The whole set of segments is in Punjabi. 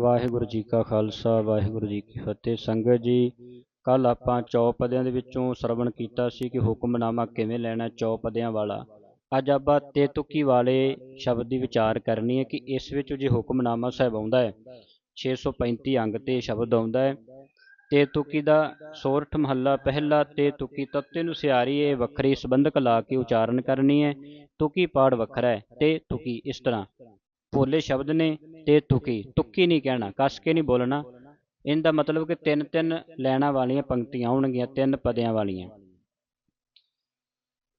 ਵਾਹਿਗੁਰੂ ਜੀ ਕਾ ਖਾਲਸਾ, ਵਾਹਿਗੁਰੂ ਜੀ ਕੀ ਫਤਿਹ। ਸੰਗਤ ਜੀ ਕੱਲ ਆਪਾਂ ਚੌਪਦਿਆਂ ਦੇ ਵਿੱਚੋਂ ਸ਼ਰਵਣ ਕੀਤਾ ਸੀ ਕਿ ਹੁਕਮਨਾਮਾ ਕਿਵੇਂ ਲੈਣਾ ਚੌਪਦਿਆਂ ਵਾਲਾ। ਅੱਜ ਆਪਾਂ ਤੇਤੁਕੀ ਵਾਲੇ ਸ਼ਬਦ ਦੀ ਵਿਚਾਰ ਕਰਨੀ ਹੈ ਕਿ ਇਸ ਵਿੱਚ ਜੇ ਹੁਕਮਨਾਮਾ ਸਾਹਿਬ ਆਉਂਦਾ ਹੈ 635 ਅੰਗ ਤੇ ਸ਼ਬਦ ਆਉਂਦਾ ਹੈ ਤੇਤੁਕੀ ਦਾ ਸੋਰਠ ਮਹੱਲਾ ਪਹਿਲਾ ਤੇਤੁਕੀ ਤੱਤੇ ਨੂੰ ਸਿਆਰੀ ਇਹ ਵੱਖਰੀ ਸੰਬੰਧਕ ਲਾ ਕੇ ਉਚਾਰਨ ਕਰਨੀ ਹੈ, ਤੁਕੀ ਪਾੜ ਵੱਖਰਾ ਹੈ, ਤੇ ਤੁਕੀ ਇਸ ਤਰ੍ਹਾਂ। ਭੋਲੇ ਸ਼ਬਦ ਨੇ ਤੇ ਤੁਕੀ। ਤੁਕੀ ਨਹੀਂ ਕਹਿਣਾ, ਕੱਸ ਕੇ ਨਹੀਂ ਬੋਲਣਾ। ਇਹਦਾ ਮਤਲਬ ਕਿ ਤਿੰਨ ਤਿੰਨ ਲੈਣਾ ਵਾਲੀਆਂ ਪੰਕਤੀਆਂ ਆਉਣਗੀਆਂ, ਤਿੰਨ ਪਦਿਆਂ ਵਾਲੀਆਂ।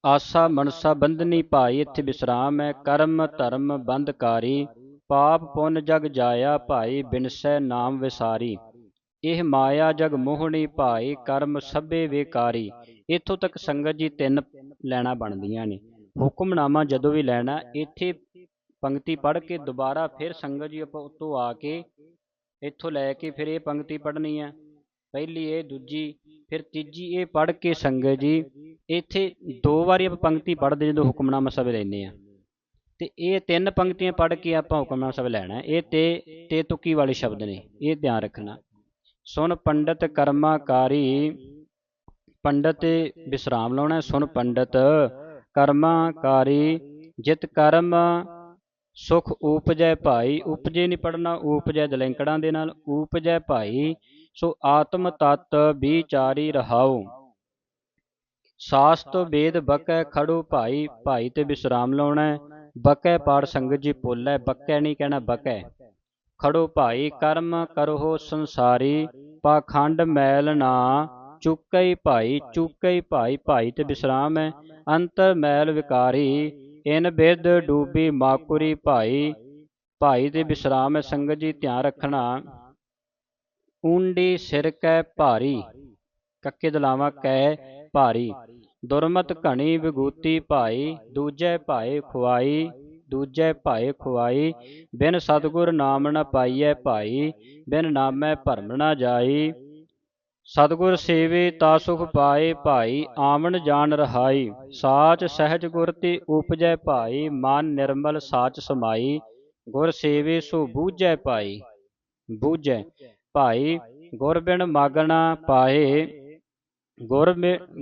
ਆਸਾ ਮਨਸਾ ਬੰਧਨੀ ਭਾਈ, ਇੱਥੇ ਵਿਸਰਾਮ ਹੈ। ਕਰਮ ਧਰਮ ਬੰਧਕਾਰੀ, ਪਾਪ ਪੁੰਨ ਜਗ ਜਾਇਆ ਭਾਈ, ਬਿਨਸੈ ਨਾਮ ਵਿਸਾਰੀ। ਇਹ ਮਾਇਆ ਜਗ ਮੋਹਣੀ ਭਾਈ, ਕਰਮ ਸਭੇ ਵੇਕਾਰੀ। ਇੱਥੋਂ ਤੱਕ ਸੰਗਤ ਜੀ ਤਿੰਨ ਲੈਣਾ ਬਣਦੀਆਂ ਨੇ। ਹੁਕਮਨਾਮਾ ਜਦੋਂ ਵੀ ਲੈਣਾ, ਇੱਥੇ ਪੰਕਤੀ ਪੜ੍ਹ ਕੇ ਦੁਬਾਰਾ ਫਿਰ ਸੰਗਤ ਜੀ ਆਪਾਂ ਉੱਤੋਂ ਆ ਕੇ ਇੱਥੋਂ ਲੈ ਕੇ ਫਿਰ ਇਹ ਪੰਕਤੀ ਪੜ੍ਹਨੀ ਹੈ। ਪਹਿਲੀ ਇਹ, ਦੂਜੀ, ਫਿਰ ਤੀਜੀ ਇਹ ਪੜ੍ਹ ਕੇ ਸੰਗਤ ਜੀ, ਇੱਥੇ ਦੋ ਵਾਰੀ ਆਪਾਂ ਪੰਕਤੀ ਪੜ੍ਹਦੇ ਜਦੋਂ ਹੁਕਮਨਾਮਾ ਸਭ ਲੈਂਦੇ ਆ ਤੇ ਇਹ ਤਿੰਨ ਪੰਕਤੀਆਂ ਪੜ੍ਹ ਕੇ ਆਪਾਂ ਹੁਕਮਨਾਮਾ ਸਭ ਲੈਣਾ ਇਹ ਤੇ ਤੇ ਤੁਕੀ ਵਾਲੇ ਸ਼ਬਦ ਨੇ, ਇਹ ਧਿਆਨ ਰੱਖਣਾ। ਸੁਨ ਪੰਡਤ ਕਰਮਾਕਾਰੀ ਪੰਡਤ ਵਿਸਰਾਮ ਲਾਉਣਾ ਸੁਨ ਪੰਡਤ ਕਰਮਾਕਾਰੀ ਜਿਤ ਕਰਮ ਸੁਖ ਉਪਜੈ ਭਾਈ, ਉਪਜੇ ਨਹੀਂ ਪੜਨਾ ਉਪਜੈ ਦਲੈਂਕੜਾਂ ਦੇ ਨਾਲ, ਉਪਜੈ ਭਾਈ, ਸੋ ਆਤਮ ਤਤ ਵਿਚਾਰੀ ਰਹਾਉ। ਸਾਸਤ ਵੇਦ ਬਕੈ ਖੜੋ ਭਾਈ ਭਾਈ ਤੇ ਵਿਸਰਾਮ ਲਾਉਣਾ, ਬਕੈ ਪਾੜ ਸੰਗਤ ਜੀ ਪੋਲੇ ਬਕੈ ਨਹੀਂ ਕਹਿਣਾ ਬਕੈ। ਖੜੋ ਭਾਈ, ਕਰਮ ਕਰੋ ਸੰਸਾਰੀ, ਪਾਖੰਡ ਮੈਲ ਨਾ ਚੁੱਕਈ ਭਾਈ ਚੁੱਕਈ ਭਾਈ ਭਾਈ ਤੇ ਵਿਸਰਾਮ ਹੈ, ਅੰਤਰ ਮੈਲ ਵਿਕਾਰੀ ਇਨ ਬਿਰਦ ਡੂਬੀ ਮਾਕੁਰੀ ਭਾਈ ਭਾਈ ਦੇ ਵਿਸਰਾਮ ਹੈ ਸੰਗਤ ਜੀ ਧਿਆਨ ਰੱਖਣਾ। ਉਂਡੀ ਸਿਰ ਕੈ ਭਾਰੀ, ਕੱਕੇ ਦਲਾਵਾ ਕੈ ਭਾਰੀ। ਦੁਰਮਤ ਘਣੀ ਵਿਗੂਤੀ ਭਾਈ, ਦੂਜੇ ਭਾਏ ਖੁਆਈ, ਦੂਜੇ ਭਾਏ ਖੁਆਈ। ਬਿਨ ਸਤਗੁਰ ਨਾਮ ਨ ਪਾਈਐ ਭਾਈ, ਬਿਨ ਨਾਮੈ ਭਰਮ ਨ ਜਾਈ। ਸਤਗੁਰ ਸੇਵੇ ਤਾ ਸੁਖ ਪਾਏ ਭਾਈ, ਆਵਣ ਜਾਣ ਰਹਾਈ। ਸਾਚ ਸਹਿਜ ਗੁਰ ਤੇ ਉਪਜੈ ਭਾਈ, ਮਨ ਨਿਰਮਲ ਸਾਚ ਸਮਾਈ। ਗੁਰ ਸੇਵੇ ਸੋ ਬੂਝੈ ਭਾਈ। ਬੂਝੈ। ਭਾਈ, ਗੁਰ ਬਿਨ ਮਾਗਣਾ ਪਾਏ। ਗੁਰ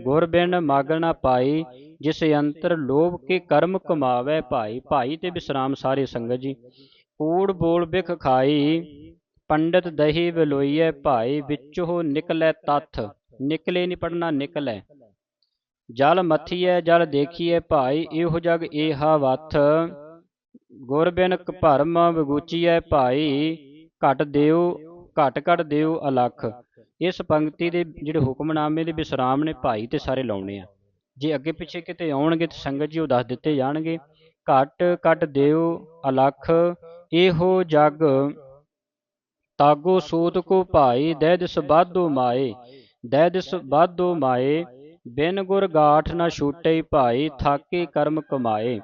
ਗੁਰ ਬਿਨ ਮਾਗਣਾ ਪਾਈ। ਜਿਸ ਅੰਤਰ ਲੋਭ ਕੇ ਕਰਮ ਕਮਾਵੇ ਭਾਈ। ਭਾਈ ਤੇ ਵਿਸਰਾਮ ਸਾਰੇ ਸੰਗਤ ਜੀ। ਕੂੜ ਬੋਲ ਬਿਖ ਖਾਈ। ਪੰਡਤ ਦਹੀ ਵਲੋਈਐ ਭਾਈ, ਵਿੱਚੋਂ ਨਿਕਲੇ ਤੱਥ, ਨਿਕਲੇ ਨਹੀਂ ਪੜਨਾ ਨਿਕਲੇ। ਜਲ ਮਥੀਐ, ਜਲ ਦੇਖੀਐ ਭਾਈ, ਇਹੋ ਜਗ ਏਹਾ ਵਥ। ਗੁਰ ਬਿਨ ਭਰਮ ਵਿਗੂਚੀਐ ਭਾਈ, ਘਟ ਦਿਓ ਘਟ ਘਟ ਦਿਓ ਅਲਖ। ਇਸ ਪੰਕਤੀ ਦੇ ਜਿਹੜੇ ਹੁਕਮਨਾਮੇ ਦੇ ਵਿਸਰਾਮ ਨੇ ਭਾਈ ਤੇ ਸਾਰੇ ਲਾਉਣੇ ਆ। ਜੇ ਅੱਗੇ ਪਿੱਛੇ ਕਿਤੇ ਆਉਣਗੇ ਤੇ ਸੰਗਤ ਜੀ ਉਹ ਦੱਸ ਦਿੱਤੇ ਜਾਣਗੇ, ਘਟ ਘਟ ਦਿਓ ਅਲਖ, ਇਹੋ ਜਗ ਤਾਗੋ ਸੂਤ ਕੋ ਭਾਈ ਦੈ ਦਿਸ ਬਾਧੋ ਮਾਏ। ਦੈ ਦਿਸ ਬਾਧੋ ਮਾਏ, ਬਿਨ ਗੁਰ ਗਾਠ ਨਾ ਛੂਟੇ ਭਾਈ, ਥਾਕੇ ਕਰਮ ਕਮਾਏ।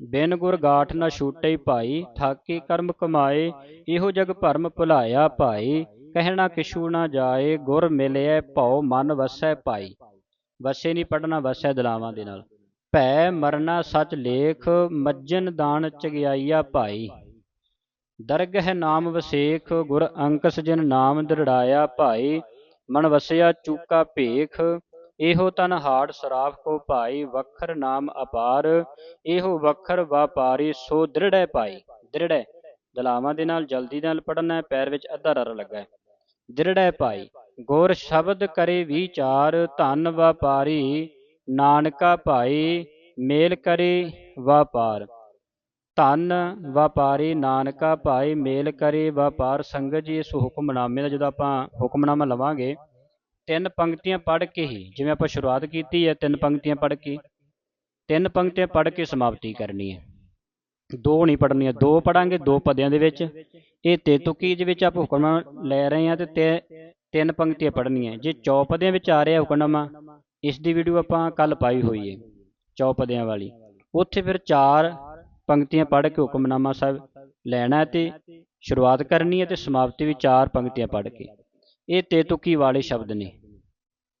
ਬਿਨ ਗੁਰ ਗਾਠ ਨਾ ਛੂਟੇ ਭਾਈ, ਥਾਕੇ ਕਰਮ ਕਮਾਏ। ਇਹੋ ਜਗ ਭਰਮ ਭੁਲਾਇਆ ਭਾਈ, ਕਹਿਣਾ ਕਿਛੂ ਨਾ ਜਾਏ, ਗੁਰ ਮਿਲਿਆ ਭਉ ਮਨ ਵਸੈ ਭਾਈ। ਵਸੇ ਨਹੀਂ ਪੜਨਾ ਵਸੈ ਦਲਾਵਾਂ ਦੇ ਨਾਲ। ਭੈ ਮਰਨਾ ਸਚ ਲੇਖ, ਮੱਜਨ ਦਾਨ ਚਗਿਆਈਆ ਭਾਈ। ਦਰਗਹਿ ਨਾਮ ਵਸੇਖ, ਗੁਰ ਅੰਕਸ ਜਿਨ ਨਾਮ ਦਰੜਾਇਆ ਭਾਈ, ਮਨ ਵਸਿਆ ਚੂਕਾ ਭੇਖ, ਇਹੋ ਤਨ ਹਾੜ ਸਰਾਫ ਕੋ ਭਾਈ, ਵਖਰ ਨਾਮ ਅਪਾਰ, ਇਹੋ ਵਖਰ ਵਾਪਾਰੀ ਸੋ ਦ੍ਰਿੜੈ ਭਾਈ। ਦ੍ਰਿੜੈ, ਦਲਾਵਾਂ ਦੇ ਨਾਲ ਜਲਦੀ ਨਾਲ ਪੜਨਾ ਹੈ ਪੈਰ ਵਿੱਚ ਅੱਧਾ ਰਰ ਲੱਗਾ। ਹੈ ਦ੍ਰਿੜੈ ਭਾਈ, ਗੁਰ ਸ਼ਬਦ ਕਰੇ ਵਿਚਾਰ, ਧਨ ਵਪਾਰੀ, ਨਾਨਕਾ ਭਾਈ, ਮੇਲ ਕਰੇ ਵਪਾਰ। ਧਨ ਵਪਾਰੀ ਨਾਨਕਾ ਭਾਈ ਮੇਲ ਕਰੇ ਵਪਾਰ ਸੰਗਤ ਜੀ, ਇਸ ਹੁਕਮਨਾਮੇ ਦਾ ਜਦੋਂ ਆਪਾਂ ਹੁਕਮਨਾਮਾ ਲਵਾਂਗੇ, ਤਿੰਨ ਪੰਕਤੀਆਂ ਪੜ੍ਹ ਕੇ ਹੀ, ਜਿਵੇਂ ਆਪਾਂ ਸ਼ੁਰੂਆਤ ਕੀਤੀ ਹੈ, ਤਿੰਨ ਪੰਕਤੀਆਂ ਪੜ੍ਹ ਕੇ, ਤਿੰਨ ਪੰਕਤੀਆਂ ਪੜ੍ਹ ਕੇ ਸਮਾਪਤੀ ਕਰਨੀ ਹੈ। ਦੋ ਨਹੀਂ ਪੜ੍ਹਨੀਆਂ, ਦੋ ਪੜਾਂਗੇ ਦੋ ਪਦਿਆਂ ਦੇ ਵਿੱਚ। ਇਹ ਤੇਤੁਕੀ ਦੇ ਵਿੱਚ ਆਪਾਂ ਹੁਕਮ ਲੈ ਰਹੇ ਹਾਂ ਤੇ ਤਿੰਨ ਪੰਕਤੀਆਂ ਪੜ੍ਹਨੀਆਂ ਜੇ ਚੌਪਦਿਆਂ ਵਿੱਚ ਆ ਰਿਹਾ ਹੁਕਮਨਾਮਾ, ਇਸ ਦੀ ਵੀਡੀਓ ਆਪਾਂ ਕੱਲ ਪਾਈ ਹੋਈ ਹੈ ਚੌਪਦਿਆਂ ਵਾਲੀ। ਉੱਥੇ ਫਿਰ ਚਾਰ ਪੰਕਤੀਆਂ ਪੜ੍ਹ ਕੇ ਹੁਕਮਨਾਮਾ ਸਾਹਿਬ ਲੈਣਾ ਹੈ ਤੇ ਸ਼ੁਰੂਆਤ ਕਰਨੀ ਹੈ ਤੇ ਸਮਾਪਤੀ ਵੀ ਚਾਰ ਪੰਕਤੀਆਂ ਪੜ੍ਹ ਕੇ। ਇਹ ਤੇ ਤੁਕੀ ਵਾਲੇ ਸ਼ਬਦ ਨੇ।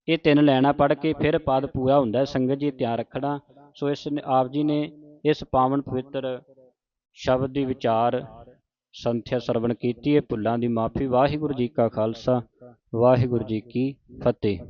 ਇਹ ਤਿੰਨ ਲੈਣਾ ਪੜ੍ਹ ਕੇ ਫਿਰ ਪਦ ਪੂਰਾ ਹੁੰਦਾ ਹੈ, ਸੰਗਤ ਜੀ ਧਿਆਨ ਰੱਖਣਾ। ਸੋ ਇਸ ਆਪ ਜੀ ਨੇ ਇਸ ਪਾਵਨ ਪਵਿੱਤਰ ਸ਼ਬਦ ਦੀ ਵਿਚਾਰ ਸੰਥਿਆ ਸਰਵਣ ਕੀਤੀ ਹੈ। ਭੁੱਲਾਂ ਦੀ ਮਾਫੀ। ਵਾਹਿਗੁਰੂ ਜੀ ਕਾ ਖਾਲਸਾ, ਵਾਹਿਗੁਰੂ ਜੀ ਕੀ ਫਤਿਹ।